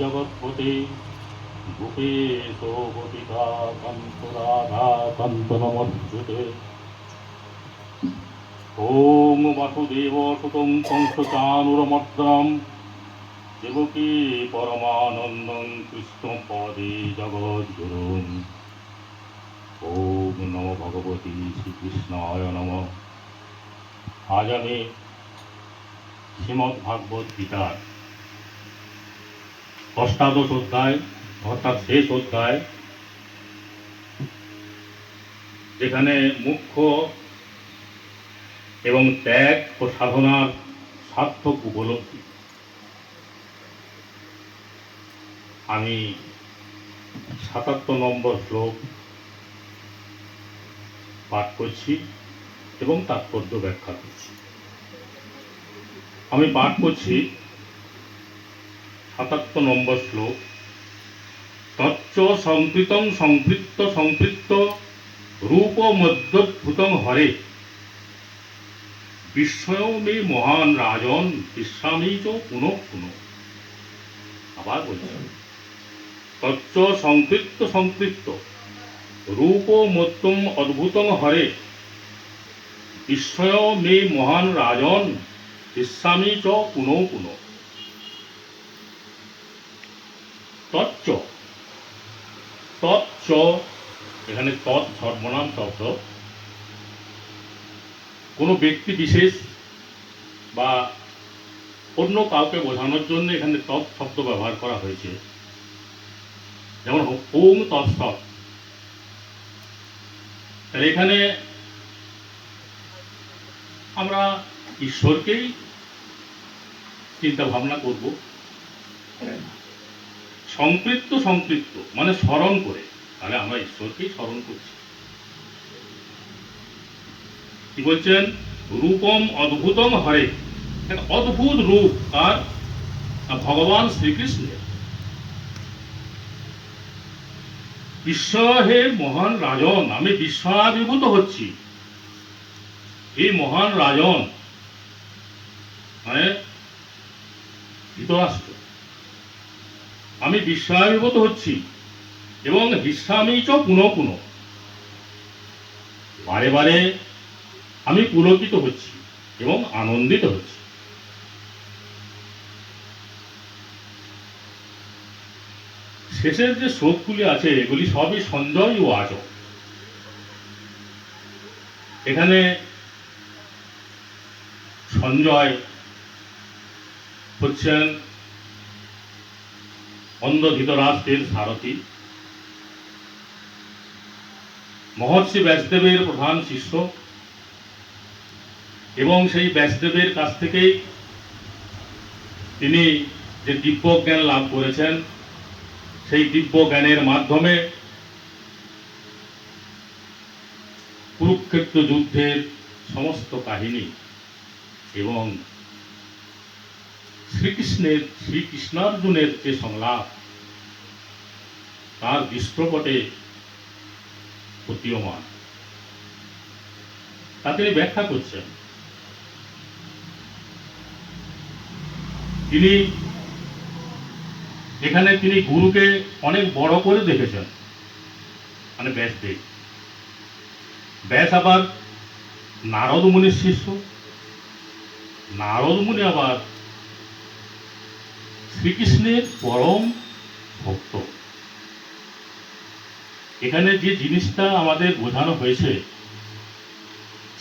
জগৎপতি গোপেশ গোপিকা কান্ত রাধা কান্ত নমস্তুতে ওম বাসুদেব সুতং কংসচানুরমর্দনম দেবকী পরমানন্দং কৃষ্ণ পদে জগদ্গুরুম ওম নম ভগবতী শ্রীকৃষ্ণায় নম আজ আমি শ্রীমদ্ ভাগবত গীতার অষ্টাদশ অধ্যায়, অর্থাৎ শেষ অধ্যায়, যেখানে মুখ্য এবং ত্যাগ ও সাধনার সার্থক উপলব্ধি। আমি সাতাত্তর নম্বর শ্লোক পাঠ করছি এবং তাৎপর্য ব্যাখ্যা করছি। আমি পাঠ করছি সাতাত্তর নম্বর শ্লোক। তচ্চ সংকৃতং সংপৃক্ত সংপৃক্ত রূপ মধ্যভূতং হরে। বিস্ময় মে মহান রাজন বিশ্বামী চ পুনঃ পুনঃ। আবার বলছি। তচ্চ সংকৃপ্ত সংকৃপ্ত রূপ মধ্যম অদ্ভুতং হরে। বিস্ময় মে মহান রাজন বিশ্বামী চ পুনঃ পুনঃ। তচ্চ তচ্চ এখানে তৎ, সর্বনাম, শব্দ। কোনো ব্যক্তি বিশেষ বা অন্য কাউকে বোঝানোর জন্য এখানে তৎ শব্দ ব্যবহার করা হয়েছে। যেমন ওম তৎসৎ তাহলে এখানে আমরা ঈশ্বরকেই চিন্তা ভাবনা করব। সংপৃক্ত সংপৃক্ত মানে স্মরণ করে। তাহলে আমরা ঈশ্বরকেই স্মরণ করছি। কি বলছেন? রূপম অদ্ভুতম হরে। অদ্ভুত রূপ আর ভগবান শ্রীকৃষ্ণের। বিশ্ব হে মহান রাজন, আমি বিশ্বাবিভূত হচ্ছি। এই মহান রাজন মানে ধৃতরাষ্ট্র। আমি বিশ্বাবিভূত হচ্ছি, এবং হিস্সামি চ পুনঃ পুনঃ। বারে বারে আমি পুলকিত হচ্ছি এবং আনন্দিত হচ্ছি। শেষের যে শ্লোকগুলি আছে, এগুলি সবই সঞ্জয় ও আজব এখানে সঞ্জয় হচ্ছেন অন্ধ ধৃতরাষ্ট্রের সারথী। মহর্ষি ব্যাসদেবের প্রধান শিষ্য এবং সেই ব্যাসদেবের কাছ থেকেই তিনি যে দিব্য জ্ঞান লাভ করেছেন, সেই দিব্য জ্ঞানের মাধ্যমে কুরুক্ষেত্র যুদ্ধের সমস্ত কাহিনী এবং শ্রীকৃষ্ণের, শ্রীকৃষ্ণার্জুনের যে সংলাপ, তার দৃষ্টপটে প্রতীয়মান। তা তিনি ব্যাখ্যা করছেন। তিনি এখানে তিনি গুরুকে অনেক বড় করে দেখেছেন। মানে ব্যাস ব্যাসদেব ব্যাস আবার নারদ মুনির শিষ্য। নারদ মুনি আবার শ্রীকৃষ্ণের পরম ভক্ত। এখানে যে জিনিসটা আমাদের বোঝানো হয়েছে,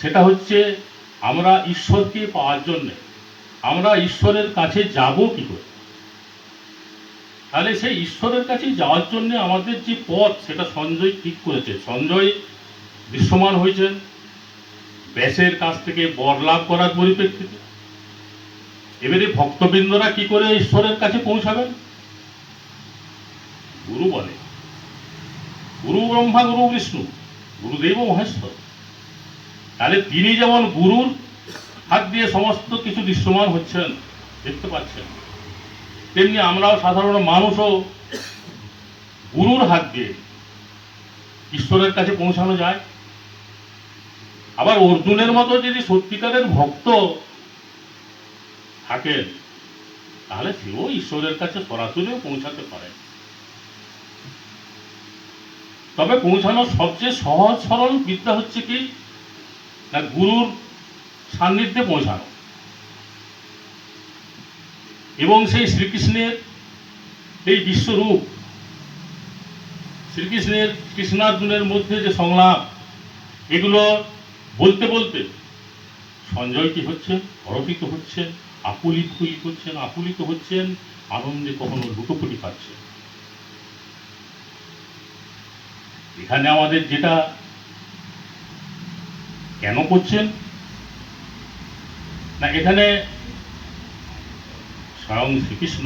সেটা হচ্ছে আমরা ঈশ্বরকে পাওয়ার জন্যে, আমরা ঈশ্বরের কাছে যাব কি করে? তাহলে সেই ঈশ্বরের কাছে যাওয়ার জন্য আমাদের যে পথ, সেটা সঞ্জয় ঠিক করেছে। সঞ্জয় দৃশ্যমান হয়েছেন, ব্যাসের কাছ থেকে বর লাভ করার পরিপ্রেক্ষিতে। এবারে ভক্তবৃন্দরা কি করে ঈশ্বরের কাছে পৌঁছাবেন? গুরু বলে। গুরু ব্রহ্মা, গুরু বিষ্ণু, গুরুদেব মহেশ্বর। তাহলে তিনি যেমন গুরুর হাত দিয়ে সমস্ত কিছু দৃশ্যমান হচ্ছেন, দেখতে পাচ্ছেন, তেমনি আমরাও সাধারণ মানুষও গুরুর হাত দিয়ে ঈশ্বরের কাছে পৌঁছানো যায়। আবার অর্জুনের মতো যদি সত্যিকারের ভক্ত থাকেন তাহলে সেও ঈশ্বরের কাছে সরাসরিও পৌঁছাতে পারে। তবে পৌঁছানোর সবচেয়ে সহজ সরল বিদ্যা হচ্ছে কি? না, গুরুর সান্নিধ্যে পৌঁছানো। এবং সেই শ্রীকৃষ্ণের এই বিশ্বরূপ, শ্রীকৃষ্ণের কৃষ্ণার্জুনের মধ্যে যে সংলাপ, এগুলো বলতে বলতে সঞ্জয় কি হচ্ছে? হরপিত হচ্ছেন আকুলিত ফুলিত হচ্ছেন, আকুলিত হচ্ছেন, আনন্দে কখনো লুটোপুটি পাচ্ছে এখানে আমাদের যেটা কেন করছেন? না, এখানে স্বয়ং শ্রীকৃষ্ণ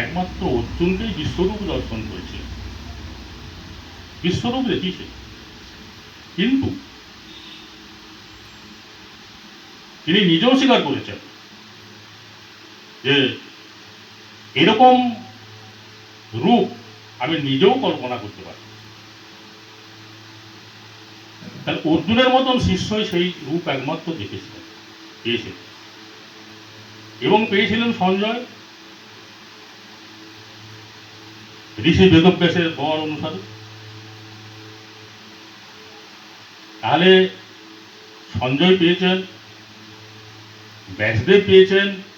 একমাত্র অর্জুনকেই বিশ্বরূপ দর্শন করেছে বিশ্বরূপ দেখিয়েছে কিন্তু তিনি নিজেও স্বীকার করেছেন। যে এরকম রূপ আমি নিজেও কল্পনা করতে পারি। তাহলে অর্জুনের মতন শিষ্যই সেই রূপ একমাত্র দেখেছিলেন, পেয়েছিলেন। এবং পেয়েছিলেন সঞ্জয়। ঋষি বেদব্যাসের বর অনুসারে। তাহলে সঞ্জয় পেয়েছেন, ব্যাসদেব পেয়েছেন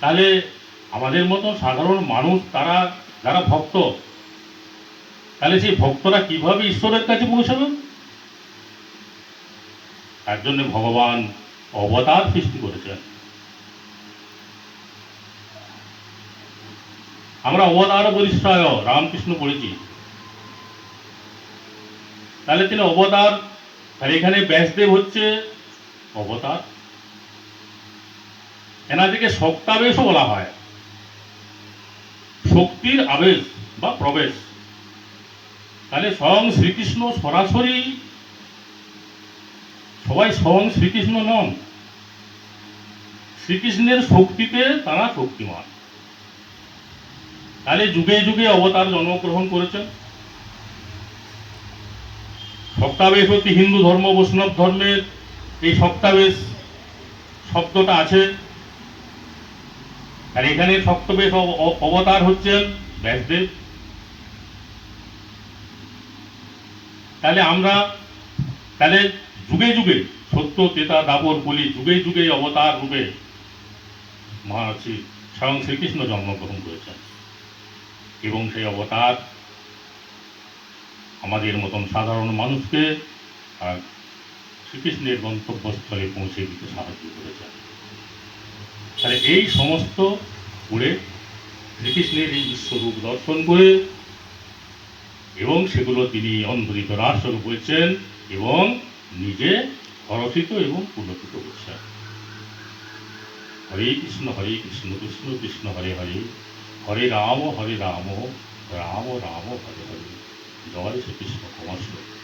তাহলে আমাদের মতো সাধারণ মানুষ তারা, যারা ভক্ত, তাহলে সেই ভক্তরা কীভাবে ঈশ্বরের কাছে পৌঁছাবেন? তার জন্য ভগবান অবতার সৃষ্টি করেছেন আমরা অবতার পরিশ্রয় রামকৃষ্ণ পড়েছি। তাহলে তিনি অবতার আর এখানে ব্যাসদেব হচ্ছে অবতার। এনাদেরকে শক্তাবেশও বলা হয়। শক্তির আবেশ বা প্রবেশ। তাহলে স্বয়ং শ্রীকৃষ্ণ সরাসরি সবাই স্বয়ং শ্রীকৃষ্ণ নন। শ্রীকৃষ্ণের শক্তিতে তারা শক্তিমান। তাহলে যুগে যুগে অবতার জন্মগ্রহণ করেছেন। সপ্তাবেশ হচ্ছে হিন্দু ধর্ম, বৈষ্ণব ধর্মের এই সপ্তাবেশ শব্দটা আছে। আর এখানে অ- অবতার হচ্ছেন ব্যাসদেব। তাহলে আমরা, তাহলে যুগে যুগে, সত্য, তেতা, দাপর, বলি, যুগে যুগে অবতার রূপে মহারাজি স্বয়ং শ্রীকৃষ্ণ জন্মগ্রহণ করেছেন। এবং সেই অবতার আমাদের মতন সাধারণ মানুষকে শ্রীকৃষ্ণের গন্তব্যস্থলে পৌঁছে দিতে সাহায্য করেছেন। তাহলে এই সমস্ত করে শ্রীকৃষ্ণের এই বিশ্বরূপ দর্শন করে এবং সেগুলো তিনি অন্ধরিত রাস্বরূপ হয়েছেন এবং নিজে হরষিত এবং পুলকিত করছেন হরে কৃষ্ণ হরে কৃষ্ণ কৃষ্ণ কৃষ্ণ, হরে হরে। হরে রাম হরে রাম রাম রাম, হরে হরে। জয় শ্রীকৃষ্ণ, নমস্কার।